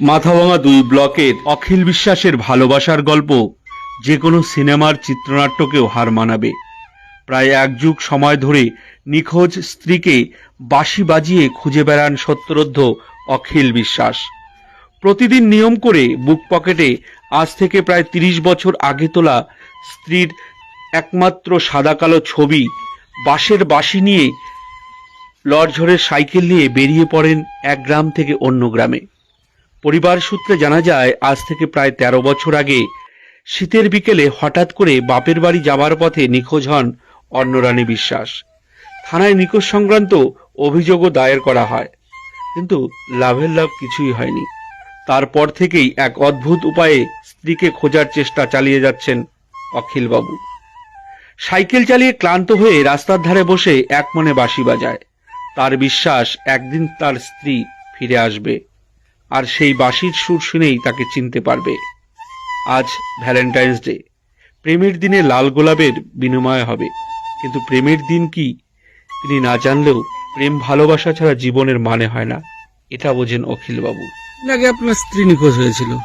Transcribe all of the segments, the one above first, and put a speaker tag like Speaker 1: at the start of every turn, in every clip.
Speaker 1: মাথাভাঙা দুই ব্লকের অখিল বিশ্বাসের ভালোবাসার গল্প যে কোনো সিনেমার চিত্রনাট্যকেও হার মানাবে। প্রায় এক যুগ সময় ধরে নিখোঁজ স্ত্রীকে বাঁশি বাজিয়ে খুঁজে বেড়ান সত্যরোদ্ধ অখিল বিশ্বাস। প্রতিদিন নিয়ম করে বুক পকেটে আজ থেকে প্রায় তিরিশ বছর আগে তোলা স্ত্রীর একমাত্র সাদা কালো ছবি, বাঁশের বাঁশি নিয়ে লড়ঝড়ের সাইকেল নিয়ে বেরিয়ে পড়েন এক গ্রাম থেকে অন্য গ্রামে। পরিবার সূত্রে জানা যায়, আজ থেকে প্রায় তেরো বছর আগে শীতের বিকেলে হঠাৎ করে বাপের বাড়ি যাওয়ার পথে নিখোঁজ হন অন্নরানী বিশ্বাস। থানায় নিখোঁজ সংক্রান্ত অভিযোগও দায়ের করা হয়, কিন্তু লাভের লাভ কিছুই হয়নি। তারপর থেকেই এক অদ্ভুত উপায়ে স্ত্রীকে খোঁজার চেষ্টা চালিয়ে যাচ্ছেন অখিলবাবু। সাইকেল চালিয়ে ক্লান্ত হয়ে রাস্তার ধারে বসে এক মনে বাঁশি বাজায়। তার বিশ্বাস, একদিন তার স্ত্রী ফিরে আসবে। আর সেই বাঁশির সুর শুনেই তাকে চিনতে পারবে। আজ ভ্যালেন্টাইন্স ডে। প্রেমের দিনে লাল গোলাপের বিনিময় হবে। কিন্তু প্রেমের দিন কি তিনি না জানলেও প্রেম ভালোবাসা ছাড়া জীবনের মানে হয় না। এটা বোঝেন অখিলবাবু।
Speaker 2: আগে আপনার স্ত্রী নিখোঁজ হয়েছিল।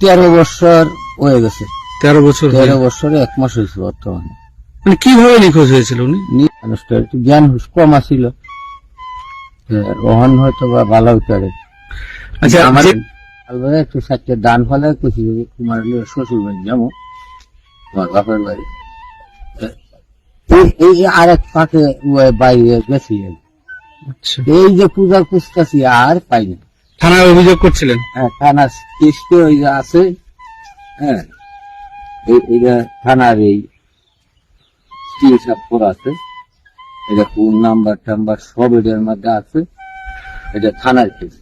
Speaker 3: তেরো বছর হয়ে গেছে।
Speaker 2: তেরো বছর হয়ে-
Speaker 3: তেরো বছরে এক মাস হয়েছে বর্তমানে।
Speaker 2: মানে কীভাবে নিখোঁজ হয়েছিল উনি?
Speaker 3: নি- মানুষটা একটু জ্ঞান কম আসিল রহন হয়তো বা ভালো হইতে
Speaker 2: আচ্ছা
Speaker 3: আমার
Speaker 2: যে-
Speaker 3: একটু সাথে দান ফলে কুচি তোমার শ্বশুর বাড়ি যাব তোমার বাপের বাড়ি। এই- এই আর এক ফাঁকে বাইরে গেছি
Speaker 2: আচ্ছা।
Speaker 3: এই যে পূজা খুঁজতেছি আর পাইনি
Speaker 2: থানায় অভিযোগ করছিলেন?
Speaker 3: হ্যাঁ থানার কেসটা ওই যে আছে হ্যাঁ। এইটা থানার এই স্টিল আছে। এটা কোন নাম্বার টাম্বার সব এটার মধ্যে আছে। এটা থানার কেস।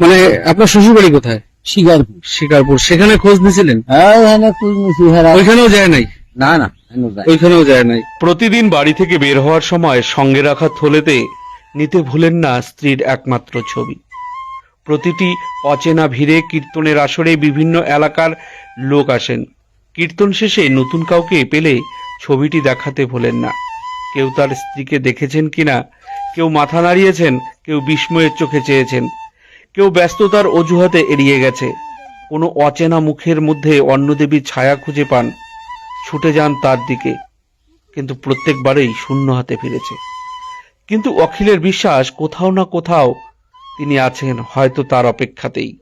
Speaker 2: মানে আপনার শ্বশুর বাড়ি কোথায়?
Speaker 3: শিকারপুর।
Speaker 2: শিকারপুর। সেখানে খোঁজ নিয়েছিলেন?
Speaker 3: হ্যাঁ এখানে কুজ নিছি হেরা
Speaker 2: ওইখানেও যায় নাই?
Speaker 3: না না
Speaker 2: ওইখানেও যায় নাই?
Speaker 1: প্রতিদিন বাড়ি থেকে বের হওয়ার সময় সঙ্গে রাখা থলেতে নিতে ভুলেন না স্ত্রীর একমাত্র ছবি। প্রতিটি অচেনা ভিড়ে কীর্তনের আসরে বিভিন্ন এলাকার লোক আসেন। কীর্তন শেষে নতুন কাউকে পেলে ছবিটি দেখাতে ভোলেন না। কেউ তার স্ত্রীকে দেখেছেন কিনা কেউ মাথা নাড়িয়েছেন কেউ বিস্ময়ের চোখে চেয়েছেন। কেউ ব্যস্ততার অজুহাতে এড়িয়ে গেছে। কোনো অচেনা মুখের মধ্যে অন্নদেবীর ছায়া খুঁজে পান ছুটে যান তার দিকে। কিন্তু প্রত্যেকবারেই শূন্য হাতে ফিরেছে। কিন্তু অখিলের বিশ্বাস কোথাও না কোথাও তিনি আছেন হয়তো তার অপেক্ষাতেই।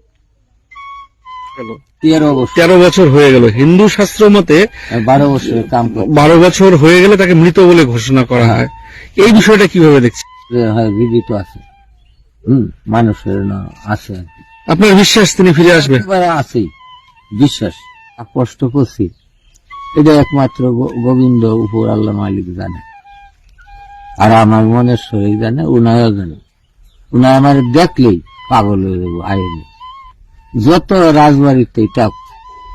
Speaker 3: তেরো বছর।
Speaker 2: হয়ে গেল। হিন্দু শাস্ত্র মতে
Speaker 3: বারো বছরের কাম করে।
Speaker 2: বারো বছর হয়ে গেলে তাকে মৃত বলে ঘোষণা করা হয়। এই বিষয়টা কীভাবে দেখছি
Speaker 3: হয় জীবিত আছে। হম মানুষের আছে আর
Speaker 2: আপনার বিশ্বাস তিনি ফিরে আসবে?
Speaker 3: আছেই বিশ্বাস। কষ্ট করছি। এটা একমাত্র গোবিন্দ উপর আল্লাহ মালিক জানে। আর আমার মনের শরীর জানে উনায়ও জানে। উনায় আমার দেখলেই পাগল হয়ে যাব আইনে যত রাজবাড়িতে এটা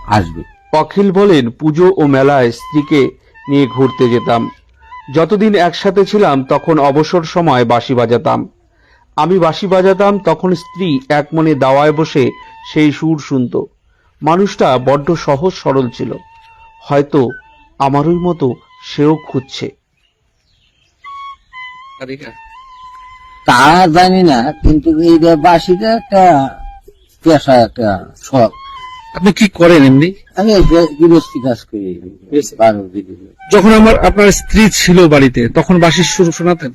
Speaker 3: আসবে।
Speaker 1: অখিল বলেন পুজো ও মেলায় স্ত্রীকে নিয়ে ঘুরতে যেতাম। যতদিন একসাথে ছিলাম, তখন অবসর সময় বাঁশি বাজাতাম। আমি বাঁশি বাজাতাম, তখন স্ত্রী এক মনে দাওয়ায় বসে সেই সুর শুনত। মানুষটা বড্ড সহজ সরল ছিল। হয়তো আমারই মতো সেও খুঁজছে।
Speaker 3: তা জানি না, কিন্তু এই বাসিটা একটা পেশা একটা শখ।
Speaker 2: আপনি কি করেন এমনি?
Speaker 3: আমি গৃহস্থী কাজ করি।
Speaker 2: যখন আমার আপনার স্ত্রী ছিল বাড়িতে তখন বাসির সুর শোনাতেন?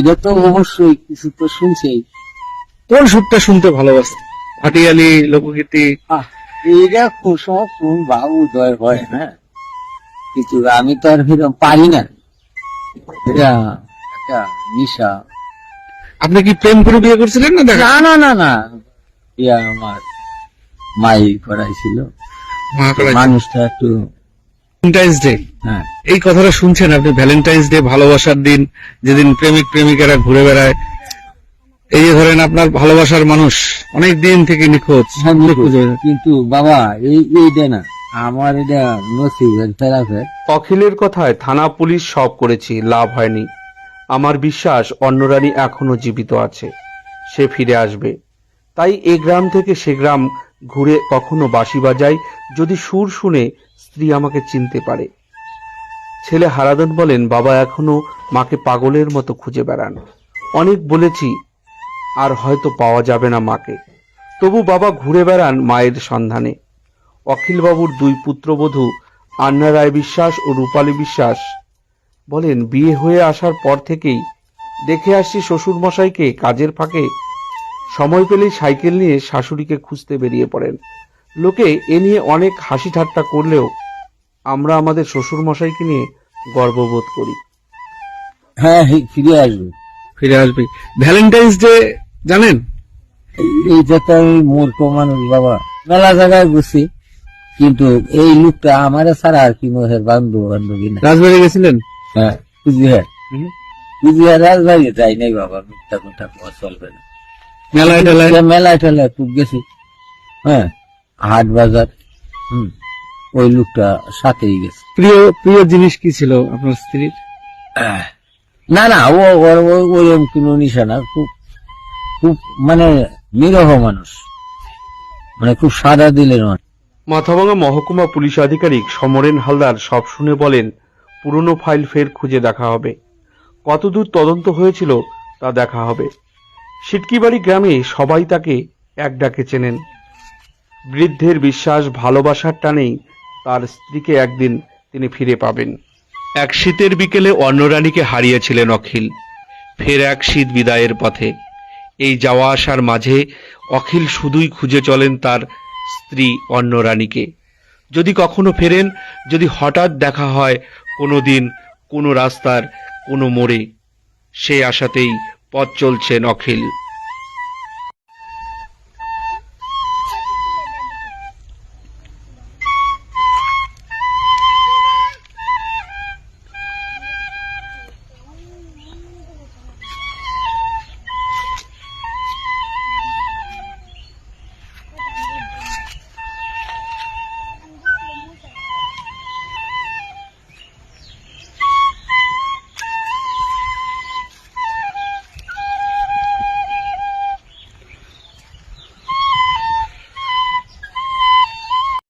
Speaker 3: এটা তো অবশ্যই কিছু তো শুনছেই।
Speaker 2: কোন সুরটা শুনতে ভালোবাসতেন ভাটিয়ালি লোকগীতি?
Speaker 3: এইটা সব কোন বা উদয় হয় হ্যাঁ? কিন্তু আমি তো আর সেরকম পারি না। এটা একটা নিশা।
Speaker 2: আপনি কি প্রেম করে বিয়ে করছিলেন না দেখা?
Speaker 3: না না না না। ইয়া আমার মাই করাইছিল মানুষটা একটু
Speaker 2: ভ্যালেন্টাইন্স ডে
Speaker 3: হ্যাঁ।
Speaker 2: এই কথাটা শুনছেন আপনি? ভ্যালেন্টাইন্স ডে ভালোবাসার দিন যেদিন প্রেমিক প্রেমিকারা ঘুরে বেড়ায়। এই যে ধরেন আপনার ভালোবাসার মানুষ অনেক দিন থেকে নিখোঁজ
Speaker 3: হ্যাঁ, নিখোঁজ। কিন্তু বাবা এই এইটা না আমার এটা নসিবের ফেরাফের।
Speaker 1: অখিলের কথায় থানা পুলিশ সব করেছি লাভ হয়নি। আমার বিশ্বাস অন্নরানী এখনও জীবিত আছে। সে ফিরে আসবে। তাই এ গ্রাম থেকে সে গ্রাম ঘুরে কখনো বাঁশি বাজাই, যদি সুর শুনে স্ত্রী আমাকে চিনতে পারে। ছেলে হারাদন বলেন, বাবা এখনও মাকে পাগলের মতো খুঁজে বেড়ান। অনেক বলেছি, আর হয়তো পাওয়া যাবে না মাকে। তবু বাবা ঘুরে বেড়ান মায়ের সন্ধানে। অখিলবাবুর দুই পুত্রবধূ আন্না রায় বিশ্বাস ও রূপালী বিশ্বাস বলেন, বিয়ে হয়ে আসার পর থেকেই দেখে আসছি শ্বশুরমশাইকে কাজের ফাঁকে সময় পেলেই সাইকেল নিয়ে শাশুড়িকে খুঁজতে বেরিয়ে পড়েন। লোকে এ নিয়ে অনেক হাসি ঠাট্টা করলেও আমরা আমাদের শ্বশুরমশাইকে নিয়ে গর্ববোধ করি।
Speaker 3: হ্যাঁ হি- ফিরে আসবে।
Speaker 2: ফিরে আসবে। ভ্যালেন্টাইন্স ডে জানেন?
Speaker 3: এইটা তো আমি মূর্খ মানুষ বাবা মেলা জায়গায় গেছি কিন্তু এই লোকটা আমার ছাড়া আর কি মোহের বান্ধব বান্ধবী না
Speaker 2: রাজবাড়ি গেছিলেন?
Speaker 3: হ্যাঁ কুচবিহার। কুচবিহার রাজবাড়ি যাই নাই বাবা মিথ্যা কথা চলবে না।
Speaker 2: মেলায় টেলায়?
Speaker 3: মেলায় টেলায় খুব গেছি হ্যাঁ হাট বাজার হুম ওই লোকটা সাথেই গেছে।
Speaker 2: প্রিয় প্রিয় জিনিস কি ছিল আপনার স্ত্রীর?
Speaker 3: না না ও ওর ও- ওরকম কোনো নিশা না খুব খুব মানে নিরহ মানুষ। মানে খুব সাদা দিলের মানুষ।
Speaker 1: মাথাভাঙা মহকুমা পুলিশ আধিকারিক সমরেন হালদার সব শুনে বলেন পুরনো ফাইল ফের খুঁজে দেখা হবে। কতদূর তদন্ত হয়েছিল তা দেখা হবে। সিটকিবাড়ি গ্রামে সবাই তাকে এক ডাকে চেনেন। বৃদ্ধের বিশ্বাস ভালোবাসার টানেই তার স্ত্রীকে একদিন তিনি ফিরে পাবেন। এক শীতের বিকেলে অন্নরানীকে হারিয়েছিলেন অখিল। ফের এক শীত বিদায়ের পথে। এই যাওয়া আসার মাঝে অখিল শুধুই খুঁজে চলেন তার স্ত্রী অন্নরানীকে। যদি কখনো ফেরেন, যদি হঠাৎ দেখা হয়, কোনো দিন, কোনো রাস্তার, কোনো মোড়ে, সেই আশাতেই পথ চলছেন অখিল।